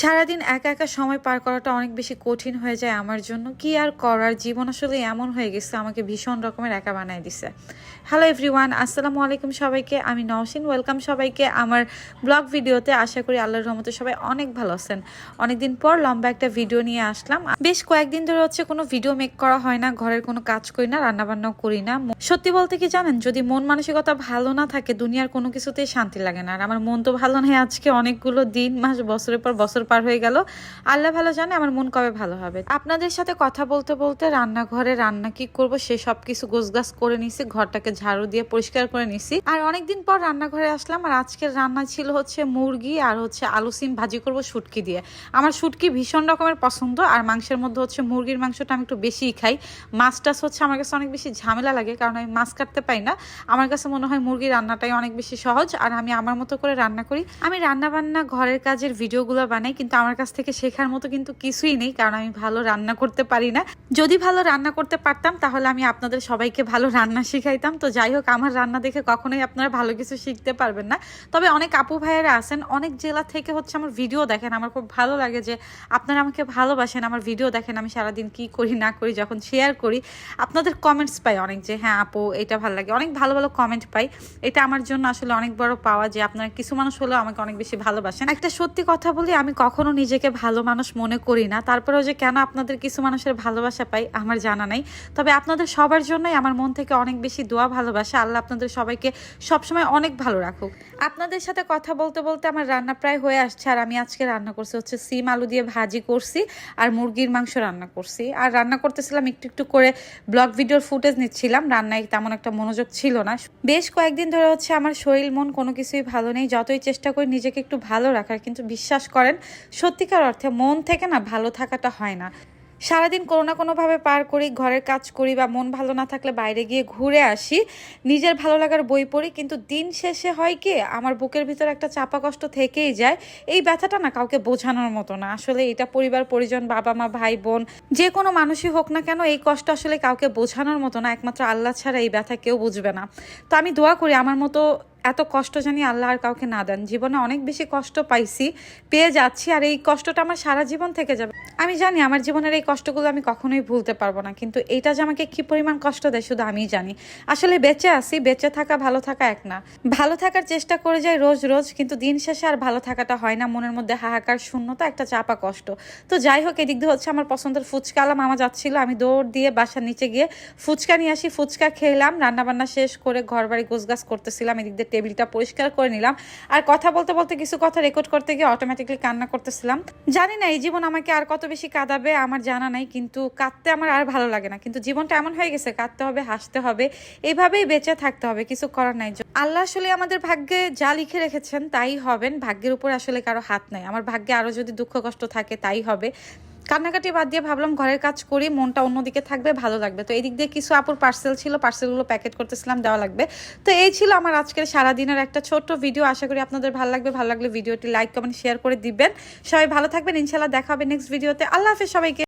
সারাদিন একা একা সময় পার করাটা অনেক বেশি কঠিন হয়ে যায় আমার জন্য। কি আর করার? জীবন আসলে এমন হয়ে গেছে, আমাকে ভীষণ রকমের একা বানায় দিছে। হ্যালো এভরিওয়ান আসসালামু আলাইকুম সবাইকে। আমি নওশিন ওয়েলকাম সবাইকে আমার ব্লগ ভিডিওতে আশা করি আল্লাহর রহমতে সবাই অনেক ভালো আছেন। অনেকদিন পর লম্বা একটা ভিডিও নিয়ে আসলাম। বেশ কয়েকদিন ধরে হচ্ছে কোনো ভিডিও মেক করা হয় না, ঘরের কোনো কাজ করি না, রান্নাবান্নাও করি না। সত্যি বলতে কি জানেন, যদি মন মানসিকতা ভালো না থাকে, দুনিয়ার কোনো কিছুতেই শান্তি লাগে না। আর আমার মন তো ভালো নয় আজকে অনেকগুলো দিন, মাস, বছরের পর বছর পার হয়ে গেল। আল্লাহ ভালো জানে আমার মন কবে ভালো হবে। আপনাদের সাথে কথা বলতে বলতে রান্নাঘরে রান্না কি করব সে সব কিছু গোছগাছ করে নিছি, ঘরটাকে ঝাড়ু দিয়ে পরিষ্কার করে নিছি। আর অনেকদিন পর রান্নাঘরে আসলাম আর আজকের রান্না ছিল হচ্ছে মুরগি আর হচ্ছে আলু সিম ভাজি করব শুটকি দিয়ে। আমার শুটকি ভীষণ রকমের পছন্দ আর মাংসের মধ্যে হচ্ছে মুরগির মাংসটা আমি একটু বেশিই খাই। মাছ টাছ হচ্ছে আমার কাছে অনেক বেশি ঝামেলা লাগে কারণ আমি মাছ কাটতে পাই না। আমার কাছে মনে হয় মুরগির রান্নাটাই অনেক বেশি সহজ আর আমি আমার মতো করে রান্না করি। আমি রান্না বান্না ঘরের কাজের ভিডিওগুলো বানাই কিন্তু আমার কাছ থেকে শেখার মতো কিন্তু কিছুই নেই, কারণ আমি ভালো রান্না করতে পারি না। যদি ভালো রান্না করতে পারতাম, তাহলে আমি আপনাদের সবাইকে ভালো রান্না শিখাইতাম। তো যাই হোক, আমার রান্না দেখে কখনোই আপনারা ভালো কিছু শিখতে পারবেন না। তবে অনেক আপু ভাইয়েরা আছেন, অনেক জেলা থেকে হচ্ছে আমার ভিডিও দেখেন। আমার খুব ভালো লাগে যে আপনারা আমাকে ভালোবাসেন, আমার ভিডিও দেখেন, আমি সারাদিন কি করি, না করি, যখন শেয়ার করি, আপনাদের কমেন্টস পাই অনেক যে হ্যাঁ আপু, এটা ভালো লাগে। অনেক ভালো ভালো কমেন্ট পাই। এটা আমার জন্য আসলে অনেক বড় পাওয়া যে, আপনারা কিছু মানুষ হলেও আমাকে অনেক বেশি ভালোবাসেন। একটা সত্যি কথা বলি, আমি কখনো নিজেকে ভালো মানুষ মনে করি না। তারপরেও যে কেন আপনাদের কিছু মানুষের ভালোবাসা পাই, আমার জানা নাই। তবে আপনাদের সবার জন্যই আমার মন থেকে অনেক বেশি দোয়া, ভালোবাসা। আল্লাহ আপনাদের সবাইকে সবসময় অনেক ভালো রাখুক। আপনাদের সাথে কথা বলতে বলতে আমার রান্না প্রায় হয়ে আসছে। আর আমি আজকে রান্না করছি হচ্ছে সিম আলু দিয়ে ভাজি করছি আর মুরগির মাংস রান্না করছি। আর রান্না করতেছিলাম একটু একটু করে ব্লগ ভিডিওর ফুটেজ নিচ্ছিলাম। রান্নায় তেমন একটা মনোযোগ ছিল না। বেশ কয়েকদিন ধরে হচ্ছে আমার শরীর, মন কোনো কিছুই ভালো নেই। যতই চেষ্টা করি নিজেকে একটু ভালো রাখার, কিন্তু বিশ্বাস করেন সত্যিকার অর্থে মন থেকে না ভালো থাকাটা হয় না। সারাদিন কোনো না কোনোভাবে পার করি, ঘরের কাজ করি বা মন ভালো না থাকলে বাইরে গিয়ে ঘুরে আসি। নিজের ভালো লাগার বই পড়ি, কিন্তু দিন শেষে হয় কি, আমার বুকের ভিতর একটা চাপা কষ্ট থেকেই যায়। এই ব্যথাটা না কাউকে বোঝানোর মতো না। আসলে এটা পরিবার, পরিজন, বাবা মা, ভাই, বোন, যে কোনো মানুষই হোক না কেন এই কষ্ট আসলে কাউকে বোঝানোর মতো না। একমাত্র আল্লাহ ছাড়া এই ব্যথা কেউ বুঝবে না। তো আমি দোয়া করি আমার মতো এত কষ্ট জানি আল্লাহ আর কাউকে না দেন। জীবনে অনেক বেশি কষ্ট পাইছি, পেয়ে যাচ্ছি, আর এই কষ্টটা আমার সারা জীবন থেকে যাবে। আমি জানি আমার জীবনের এই কষ্টগুলো আমি কখনোই ভুলতে পারব না, কিন্তু এইটা যে আমাকে কি পরিমাণ কষ্ট দেয় শুধু আমিই জানি। আসলে বেঁচে আছি, বেঁচে থাকা, ভালো থাকা এক না। ভালো থাকার চেষ্টা করে যাই রোজ রোজ, কিন্তু দিন শেষে আর ভালো থাকাটা হয় না। মনের মধ্যে হাহাকার, শূন্যতা একটা চাপা কষ্ট। তো যাই হোক, এদিক দিয়ে হচ্ছে আমার পছন্দের ফুচকা আলা মামা যাচ্ছিল। আমি দৌড় দিয়ে বাসার নিচে গিয়ে ফুচকা নিয়ে আসি, ফুচকা খেলাম, রান্নাবান্না শেষ করে ঘর বাড়ি গোছগাছ করতেছিলাম, এদিক দিয়ে টেবিলটা পরিষ্কার করে নিলাম। আর কথা বলতে বলতে কিছু কথা রেকর্ড করতে গিয়ে অটোমেটিকলি কান্না করতেছিলাম। জানি না, এই জীবন আমাকে আর কত বেশি কাঁদাবে আমার জানা নাই, কিন্তু কাঁদতে আমার আর ভালো লাগে না। কিন্তু জীবনটা এমন হয়ে গেছে, কাঁদতে হবে, হাসতে হবে এইভাবেই বেঁচে থাকতে হবে, কিছু করার নাই। আল্লাহ আসলে আমাদের ভাগ্যে যা লিখে রেখেছেন তাই হবেন, ভাগ্যের উপর আসলে কারও হাত নাই। আমার ভাগ্যে আরও যদি দুঃখ কষ্ট থাকে তাই হবে। কান্নাকাটি বাদ দিয়ে ভাবলাম ঘরের কাজ করি, মনটা অন্যদিকে থাকবে, ভালো লাগবে। তো এই দিক দিয়ে কিছু আপুর পার্সেল ছিল পার্সেলগুলো প্যাকেট করতেছিলাম, দেওয়া লাগবে। তো এই ছিল আমার আজকের সারাদিনের একটা ছোট্ট ভিডিও আশা করি আপনাদের ভালো লাগবে। ভালো লাগলে ভিডিওটি লাইক কমেন্ট শেয়ার করে দিবেন। সবাই ভালো থাকবেন। ইনশাল্লাহ দেখা হবে নেক্সট ভিডিওতে আল্লাহ হাফেজ সবাইকে।